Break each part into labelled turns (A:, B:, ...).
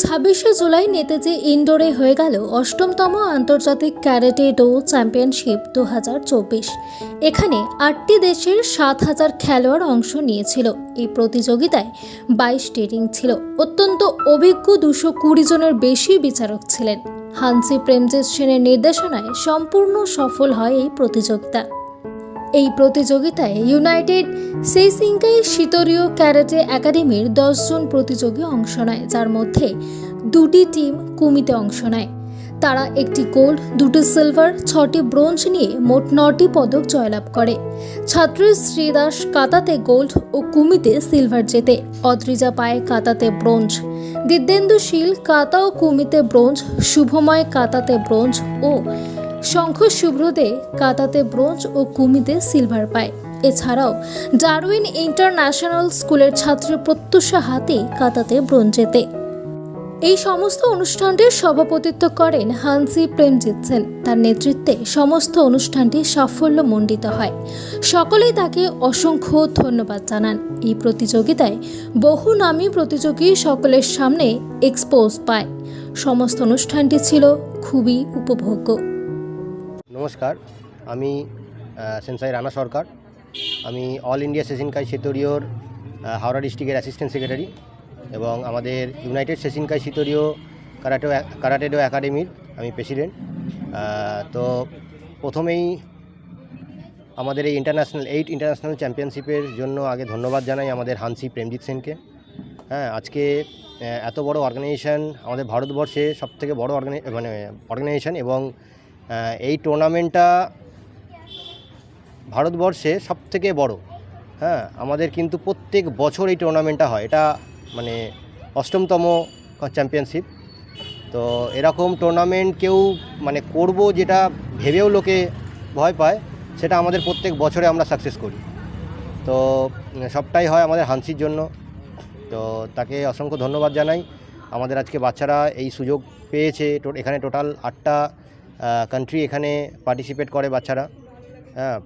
A: ছাব্বিশে জুলাই নেতাজি ইন্ডোরে হয়ে গেল অষ্টমতম আন্তর্জাতিক ক্যারেটে ডো চ্যাম্পিয়নশিপ দু হাজার চব্বিশ। এখানে আটটি দেশের সাত হাজার খেলোয়াড় অংশ নিয়েছিল। এই প্রতিযোগিতায় বাইশটি রিং ছিল। অত্যন্ত অভিজ্ঞ দুশো কুড়ি জনের বেশি বিচারক ছিলেন। হানসি প্রেমজিৎ সেনের নির্দেশনায় সম্পূর্ণ সফল হয় এই প্রতিযোগিতা। এই প্রতিযোগিতায় ইউনাইটেড সেইসিংকাই শীতরীয় ক্যারাটে একাডেমির দশজন প্রতিযোগী অংশ নেয়, যার মধ্যে দুটি টিম কুমিতে অংশ নেয়। তারা একটি গোল্ড, দুটি সিলভার, ছটি ব্রোঞ্জ নিয়ে মোট নটি পদক জয়লাভ করে। ছাত্রী শ্রীদাস কাতাতে গোল্ড ও কুমিতে সিলভার জেতে। অদ্রিজা পায় কাতাতে ব্রোঞ্জ। দিব্যেন্দু শীল কাতা ও কুমিতে ব্রোঞ্জ। শুভময় কাতাতে ব্রোঞ্জ ও শঙ্খ শুভ্রদে কাতাতে ব্রোঞ্জ ও কুমিতে সিলভার পায়। এছাড়াও, ডারউইন ইন্টারন্যাশনাল স্কুলের ছাত্রী প্রত্যুষা হাতে কাতাতে ব্রোঞ্জেতে। এই সমস্ত অনুষ্ঠানটির সভাপতিত্ব করেন হানসি প্রেমজিৎ সেন। তার নেতৃত্বে সমস্ত অনুষ্ঠানটি সাফল্যমণ্ডিত হয়। সকলেই তাকে অসংখ্য ধন্যবাদ জানান। এই প্রতিযোগিতায় বহু নামী প্রতিযোগী সকলের সামনে এক্সপোজ পায়। সমস্ত অনুষ্ঠানটি ছিল খুবই উপভোগ্য।
B: নমস্কার। আমি সেন্সাই রানা সরকার। আমি অল ইন্ডিয়া সেশনকাই সেতরীয়র হাওড়া ডিস্ট্রিক্টের অ্যাসিস্ট্যান্ট সেক্রেটারি এবং আমাদের ইউনাইটেড সেশনকাই সিতরীয় কারাটে, কারাটেডো একাডেমির আমি প্রেসিডেন্ট। তো প্রথমেই আমাদের এই ইন্টারন্যাশনাল, এইট ইন্টারন্যাশনাল চ্যাম্পিয়নশিপের জন্য আগে ধন্যবাদ জানাই আমাদের হানসি প্রেমজিৎ সেনকে। হ্যাঁ আজকে এত বড় অর্গানাইজেশন আমাদের ভারতবর্ষে সবথেকে বড় অর্গানাই মানে অর্গানাইজেশন এবং এই টুর্নামেন্টটা ভারতবর্ষে সবথেকে বড়। হ্যাঁ আমাদের কিন্তু প্রত্যেক বছর এই টুর্নামেন্টটা হয়। এটা মানে অষ্টমতম চ্যাম্পিয়নশিপ তো এরকম টুর্নামেন্ট কেউ মানে করব যেটা ভেবেও লোকে ভয় পায়, সেটা আমাদের প্রত্যেক বছরে আমরা সাকসেস করি। তো সবটাই হয় আমাদের হানসির জন্য। তো তাকে অসংখ্য ধন্যবাদ জানাই। আমাদের আজকে বাচ্চারা এই সুযোগ পেয়েছে। এখানে টোটাল আটটা কান্ট্রি এখানে পার্টিসিপেট করে বাচ্চারা। হ্যাঁ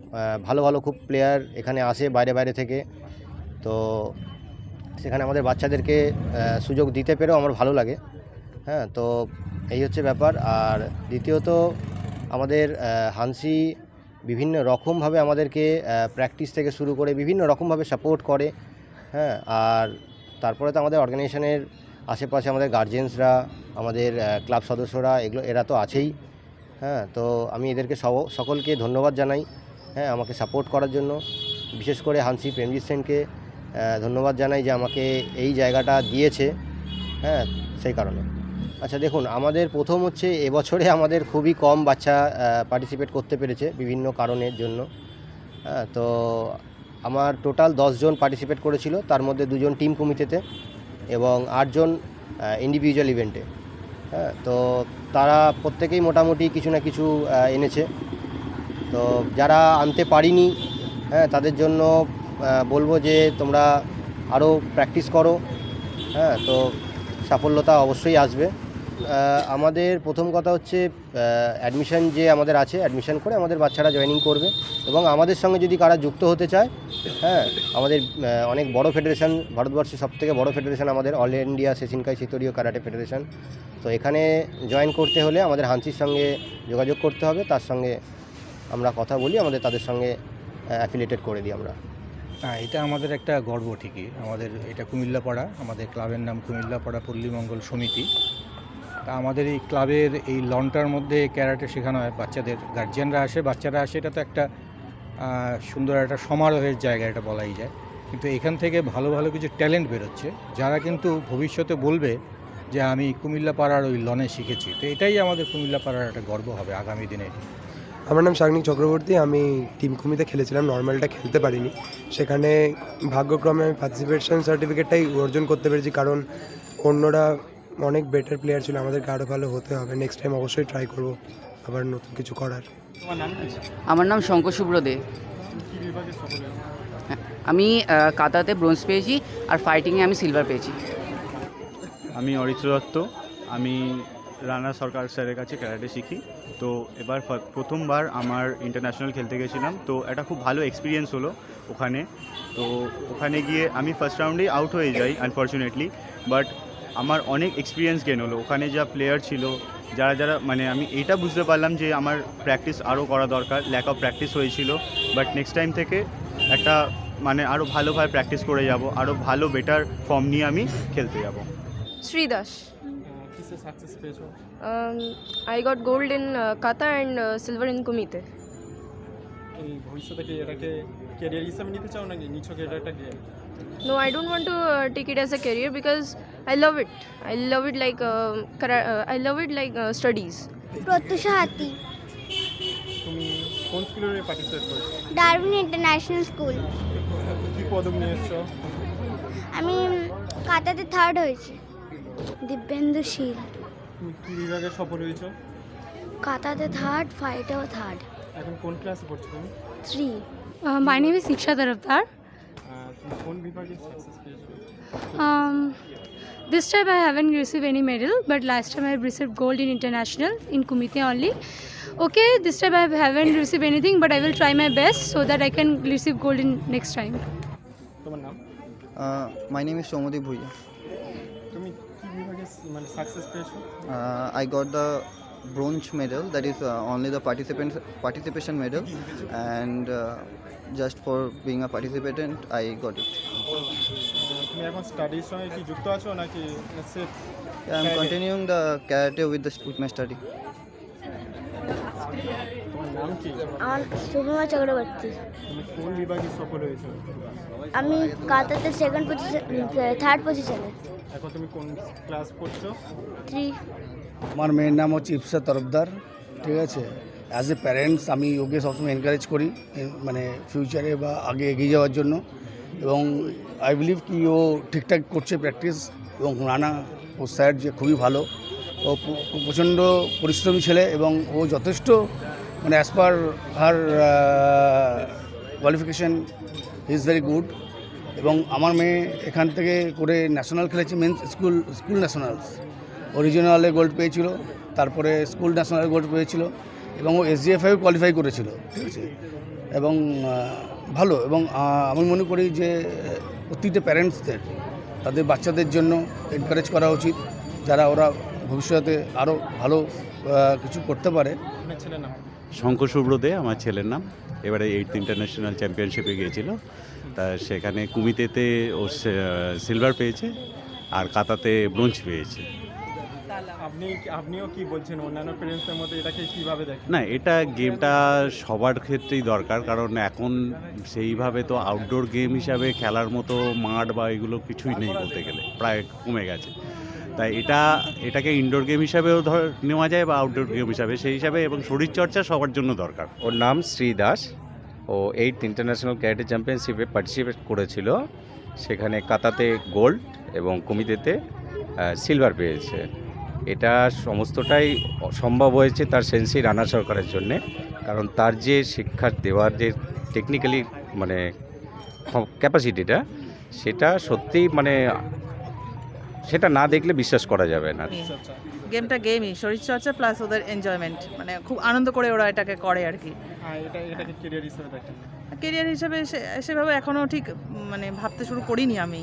B: ভালো ভালো খুব প্লেয়ার এখানে আসে বাইরে বাইরে থেকে। তো সেখানে আমাদের বাচ্চাদেরকে সুযোগ দিতে পেরেও আমার ভালো লাগে। হ্যাঁ তো এই হচ্ছে ব্যাপার। আর দ্বিতীয়ত, আমাদের হানসি বিভিন্ন রকমভাবে আমাদেরকে প্র্যাকটিস থেকে শুরু করে বিভিন্ন রকমভাবে সাপোর্ট করে। হ্যাঁ আর তারপরে তো আমাদের অর্গানাইজেশনের আশেপাশে আমাদের গার্জেন্সরা আমাদের ক্লাব সদস্যরা, এগুলো, এরা তো আছেই। হ্যাঁ তো আমি এদেরকে সকলকে ধন্যবাদ জানাই হ্যাঁ আমাকে সাপোর্ট করার জন্য। বিশেষ করে হানসি প্রেমজিৎ সেনকে ধন্যবাদ জানাই যে আমাকে এই জায়গাটা দিয়েছে হ্যাঁ সেই কারণে। আচ্ছা দেখুন, আমাদের প্রথম হচ্ছে এবছরে আমাদের খুবই কম বাচ্চা পার্টিসিপেট করতে পেরেছে বিভিন্ন কারণের জন্য। হ্যাঁ তো আমার টোটাল জন পার্টিসিপেট করেছিল, তার মধ্যে দুজন টিম কমিটিতে এবং আটজন ইন্ডিভিজুয়াল ইভেন্টে হ্যাঁ তো তারা প্রত্যেকেই মোটামুটি কিছু না কিছু এনেছে। তো যারা আনতে পারিনি হ্যাঁ তাদের জন্য বলব যে তোমরা আরও প্র্যাকটিস করো। হ্যাঁ তো সাফল্যতা অবশ্যই আসবে। আমাদের প্রথম কথা হচ্ছে অ্যাডমিশন যে আমাদের আছে অ্যাডমিশন করে আমাদের বাচ্চারা জয়েনিং করবে। এবং আমাদের সঙ্গে যদি কারা যুক্ত হতে চায় হ্যাঁ আমাদের অনেক বড় ফেডারেশন ভারতবর্ষের সবথেকে বড় ফেডারেশন আমাদের অল ইন্ডিয়া সেশনকাই সিতরীয় কারাটে ফেডারেশন তো এখানে জয়েন করতে হলে আমাদের হানসির সঙ্গে যোগাযোগ করতে হবে, তার সঙ্গে আমরা কথা বলি, আমাদের তাদের সঙ্গে অ্যাফিলেটেড করে দিই আমরা।
C: হ্যাঁ এটা আমাদের একটা গর্ব ঠিকই। আমাদের, এটা কুমিল্লাপাড়া, আমাদের ক্লাবের নাম কুমিল্লাপাড়া পল্লীমঙ্গল সমিতি। তা আমাদের এই ক্লাবের এই লনটার মধ্যে ক্যারাটে শেখানো হয়, বাচ্চাদের গার্জিয়ানরা আসে, বাচ্চারা আসে, এটা তো একটা সুন্দর একটা সমারোহের জায়গা এটা বলাই যায়। কিন্তু এখান থেকে ভালো ভালো কিছু ট্যালেন্ট বেরোচ্ছে, যারা কিন্তু ভবিষ্যতে বলবে যে আমি কুমিল্লা পাড়ার ওই লনে শিখেছি। তো এটাই আমাদের কুমিল্লা পাড়ার একটা গর্ব হবে আগামী দিনে।
D: আমার নাম শাগনিক চক্রবর্তী, আমি টিম কুমিতে খেলেছিলাম, নর্মালটা খেলতে পারিনি। সেখানে ভাগ্যক্রমে আমি পার্টিসিপেশন সার্টিফিকেটটাই অর্জন করতে পেরেছি, কারণ অন্যরা অনেক বেটার প্লেয়ার ছিল, আমাদেরকে আরও ভালো হতে হবে। নেক্সট টাইম অবশ্যই ট্রাই করব। আবার নতুন কিছু করার?
E: আমার নাম শঙ্কর সুব্রদে হ্যাঁ, আমি কাতাতে ব্রোঞ্জ পেয়েছি আর ফাইটিংয়ে আমি সিলভার পেয়েছি।
F: আমি অরিত্র দত্ত। আমি রানা সরকার স্যারের কাছে ক্যারাটে শিখি। তো এবার প্রথমবার আমার ইন্টারন্যাশনাল খেলতে গেছিলাম। তো এটা খুব ভালো এক্সপিরিয়েন্স হলো ওখানে। তো ওখানে গিয়ে আমি ফার্স্ট রাউন্ডেই আউট হয়ে যাই আনফর্চুনেটলি বাট আমার অনেক এক্সপিরিয়েন্স গেন হলো। ওখানে যা প্লেয়ার ছিল যারা যারা মানে আমি এটা বুঝতে পারলাম যে আমার প্র্যাকটিস আরও করা দরকার ল্যাক অফ প্র্যাকটিস হয়েছিল। বাট নেক্সট টাইম থেকে একটা মানে আরও ভালোভাবে প্র্যাকটিস করে যাব আরও ভালো বেটার ফর্ম নিয়ে আমি খেলতে যাব।
G: শ্রীদাস। আই
H: গট সাকসেস পেয়েছ
G: I got gold in kata and silver in kumite.
H: এই ভবিষ্যতে কি এটাকে ক্যারিয়ার হিসেবে নিতে চাও নাকি? নিচ্ছ এটা একটা game
G: No, I don't want to uh, take it as a career because I love it. I love it like uh, uh, I love it like uh, studies.
I: Pratyusha Hati.
H: তুমি কোন স্কুলে পার্টিসিপেট করেছ?
I: Darwin International School.
H: কি পদক নিয়ে এসছো?
I: আমি কাতাতে third হয়েছি। দিব্যেন্দু শীল।
H: তুমি কি বিভাগে সফল হয়েছো?
I: কাতাতে থার্ড ফাইটেও থার্ড
H: এখন কোন ক্লাসে পড়ছো তুমি?
I: Three
J: my name is Siksha Taraftar.
H: আহ, তুমি কোন বিভাগে সাকসেস পেয়েছ?
J: Um, this time I haven't received any medal, but last time I have received gold in international in Kumite only. Okay, this time I haven't received anything, but I will try my best so that I can receive gold in next time.
H: তোমার নাম
K: Uh, my name is Somodip Bhuya.
H: তুমি কি বিভাগে মানে success পেয়েছ
K: Uh, I got the bronze medal, that is uh, only the participant participation medal, and uh, just for being a participant, I got it.
H: আহ, তুমি এখন স্টাডির সঙ্গে কি যুক্ত আছো নাকি সেফ
K: Yeah, I'm
H: Karate.
K: continuing the karate with the with my study.
H: তোমার নাম কি?
I: আমার শুভমা চক্রবর্তী।
H: কোন বিভাগে সফল হয়েছো?
I: আমি কাতাতে সেকেন্ড পজিশন থার্ড পজিশনে
H: এখন তুমি কোন ক্লাস পড়ছো?
I: থ্রি
L: আমার মেয়ের নাম হচ্ছে ইপসা তরফদার ঠিক আছে? অ্যাজ এ প্যারেন্টস আমি ওকে সবসময় এনকারেজ করি মানে ফিউচারে বা আগে এগিয়ে যাওয়ার জন্য। এবং আই বিলিভ কি ও ঠিকঠাক করছে প্র্যাকটিস এবং রানা ও স্যার যে খুবই ভালো। ও প্রচণ্ড পরিশ্রমী ছেলে এবং ও যথেষ্ট মানে as per her qualification is very good এবং আমার মেয়ে এখান থেকে করে ন্যাশনাল খেলেছে মেন্স স্কুল স্কুল ন্যাশনালস অরিজিনালে গোল্ড পেয়েছিল, তারপরে স্কুল ন্যাশনাল গোল্ড পেয়েছিল। এবং ও এসডিএফআইও কোয়ালিফাই করেছিল ঠিক আছে এবং ভালো এবং আমি মনে করি যে প্রতিটা প্যারেন্টসদের তাদের বাচ্চাদের জন্য এনকারেজ করা উচিত। যারা ওরা ভবিষ্যতে আরও ভালো কিছু করতে পারে।
F: শঙ্কর সুব্রদে আমার ছেলের নাম। এবারে এইট ইন্টারন্যাশনাল চ্যাম্পিয়নশিপে গিয়েছিল। তা সেখানে কুমিতেতে ও সিলভার পেয়েছে। আর কাতাতে ব্রোঞ্জ পেয়েছে।
H: আপনি আপনিও কি বলছেন? অন্যান্য প্যারেন্টসদের মধ্যে এটাকে কীভাবে দেখেন?
F: না এটা গেমটা সবার ক্ষেত্রেই দরকার কারণ এখন সেইভাবে তো আউটডোর গেম হিসাবে খেলার মতো মাঠ বা এগুলো কিছুই নেই বলতে গেলে প্রায় কমে গেছে। তাই এটা এটাকে ইনডোর গেম হিসাবেও ধর নেওয়া যায় বা আউটডোর গেম হিসাবে সেই হিসাবে এবং শরীরচর্চা সবার জন্য দরকার।
M: ওর নাম শ্রী দাস। ও এইট ইন্টারন্যাশনাল ক্যারেটে চ্যাম্পিয়নশিপে পার্টিসিপেট করেছিল। সেখানে কাতাতে গোল্ড এবং কমিতেতে সিলভার পেয়েছে। এটা সমস্তটাই সম্ভব হয়েছে তার সেন্সি রানা সরকারের জন্যে। কারণ তার যে শিক্ষা দেওয়ার যে টেকনিক্যালি মানে ক্যাপাসিটিটা সেটা সত্যিই মানে সেটা না দেখলে বিশ্বাস করা যাবে না।
H: আচ্ছা
J: গেমটা গেমই শরীরচর্চা প্লাস ওদের এনজয়মেন্ট মানে খুব আনন্দ করে ওরা এটাকে করে আর কি।
H: হ্যাঁ এটা এটাকে ক্যারিয়ার
J: কেরিয়ার হিসেবে সেভাবে এখনও ঠিক মানে ভাবতে শুরু করিনি আমি।